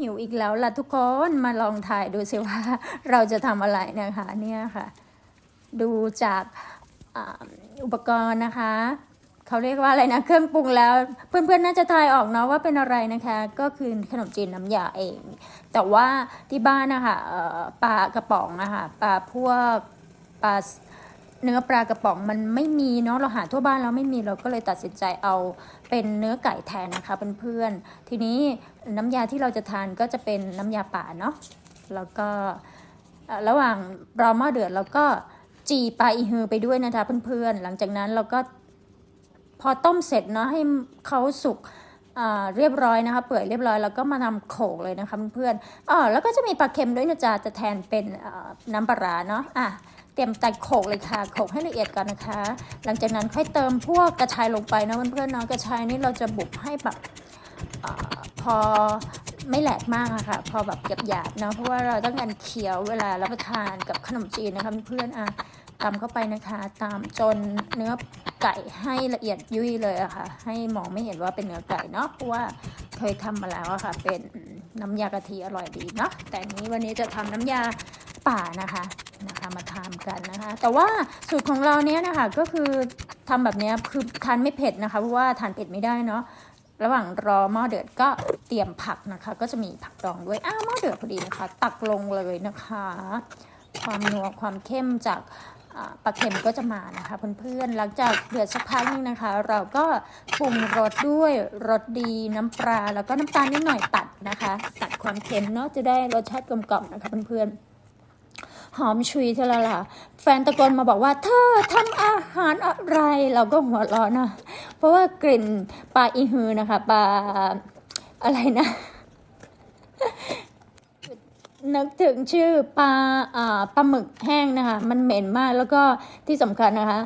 หิวอีกแล้วล่ะทุกคนมาลองถ่ายดูสิว่า เราจะทำอะไรนะคะเนี่ยค่ะ ดูจากอุปกรณ์นะคะเขาเรียกว่าอะไรนะเครื่องปรุงแล้ว เพื่อนๆน่าจะทายออกเนาะว่าเป็นอะไรนะคะ ก็คือขนมจีนน้ำยาเอง แต่ว่าที่บ้านนะคะปลากระป๋องนะคะปลาพวกปลา เนื้อปลากระป๋องมันไม่มีเนาะเราหาทั่วบ้านแล้วไม่มีเราก็เลยตัดสินใจเอาเป็นเนื้อไก่แทนนะคะเพื่อนๆทีนี้น้ำยาที่เราจะทานก็จะเป็นน้ำยาป่าเนาะแล้วก็ระหว่างรอหม้อเดือดเราก็จีปลาอีฮือไปด้วยนะคะเพื่อนๆหลังจากนั้นเราก็พอต้มเสร็จเนาะให้เขาสุกเรียบร้อยนะคะ เปื่อยเรียบร้อยแล้วก็มาทำโขลกเลยนะคะเพื่อนๆอ๋อแล้วก็จะมีปลาเค็มด้วยนะจ๊ะจะแทนเป็นน้ำปลาเนาะอะ เตรียมตัดโขกเลยค่ะโขกให้ละเอียดก่อนนะคะ หลังจากนั้นค่อยเติมพวกกระชายลงไปนะเพื่อนๆเนาะกระชายนี่เราจะบุกให้แบบอพอไม่แหลกมากอะค่ะ พอแบบหยาบๆเนาะเพราะว่าเราต้องการเคี้ยวเวลารับประทานกับขนมจีนนะคะเพื่อนๆอะตำเข้าไปนะคะ ตามจนเนื้อไก่ให้ละเอียดยุ่ยเลยอะค่ะ ให้มองไม่เห็นว่าเป็นเนื้อไก่เนาะเพราะว่าเคยทำมาแล้วอะค่ะ เป็นน้ำยากะทิอร่อยดีเนาะแต่อันนี้วันนี้จะทำน้ำยาป่านะคะ นะคะมาทำกันนะคะ แต่ว่าสูตรของเราเนี้ยนะคะก็คือทำแบบนี้คือทานไม่เผ็ดนะคะเพราะว่าทานเผ็ดไม่ได้เนาะระหว่างรอหม้อเดือดก็เตรียมผักนะคะ ก็จะมีผักดองด้วยอ้าวหม้อเดือดพอดีนะคะ ตักลงเลยนะคะ ความนัวความเข้มจากปลาเค็มก็จะมานะคะเพื่อนๆหลังจากเดือดสักพักนึงนะคะ เราก็ปรุงรสด้วยรสดีน้ำปลาแล้วก็น้ำตาลนิดหน่อยตัดนะคะ ตัดความเค็มเนาะจะได้รสชาติกลมกล่อมนะคะเพื่อนๆ หอมชุยเท่าละล่ะ แฟนตะโกนมาบอกว่า เธอทำอาหารอะไร เราก็หัวเร้อนนะ เพราะว่ากลิ่นปลาอีฮือนะคะปลาอะไรนะนึกถึงชื่อปลาปลาหมึกแห้งนะคะ มันเหม็นมากแล้วก็ที่สำคัญนะคะ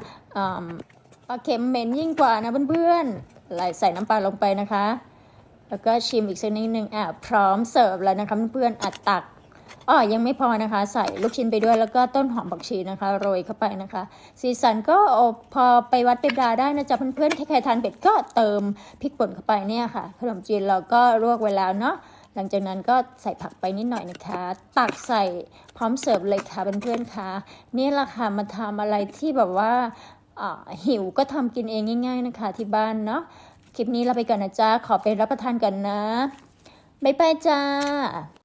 ปลาเค็มเหม็นยิ่งกว่านะเพื่อนๆไหลใส่น้ำปลาลงไปนะคะ แล้วก็ชิมอีกสักนิดนึงอะพร้อมเสิร์ฟแล้วนะคะเพื่อนๆอัดตัก อ๋อยังไม่พอนะคะ ใส่ลูกชิ้นไปด้วยแล้วก็ต้นหอมผักชีนะคะ โรยเข้าไปนะคะ สีสันก็พอไปวัดไปดาได้นะจ๊ะเพื่อนๆใครทานเผ็ดก็เติมพริกป่นเข้าไปเนี่ยค่ะ ขนมจีนเราก็ลวกไว้แล้วเนาะหลังจากนั้นก็ใส่ผักไปนิดหน่อยนะคะ ตักใส่พร้อมเสิร์ฟเลยค่ะเพื่อนๆค่ะนี่แหละค่ะมาทำอะไรที่แบบว่าอ่าหิวก็ทำกินเองง่าย ๆนะคะ ที่บ้านเนาะคลิปนี้เราไปก่อนนะจ๊ะขอไปรับประทานกันนะบ๊ายบายจ้า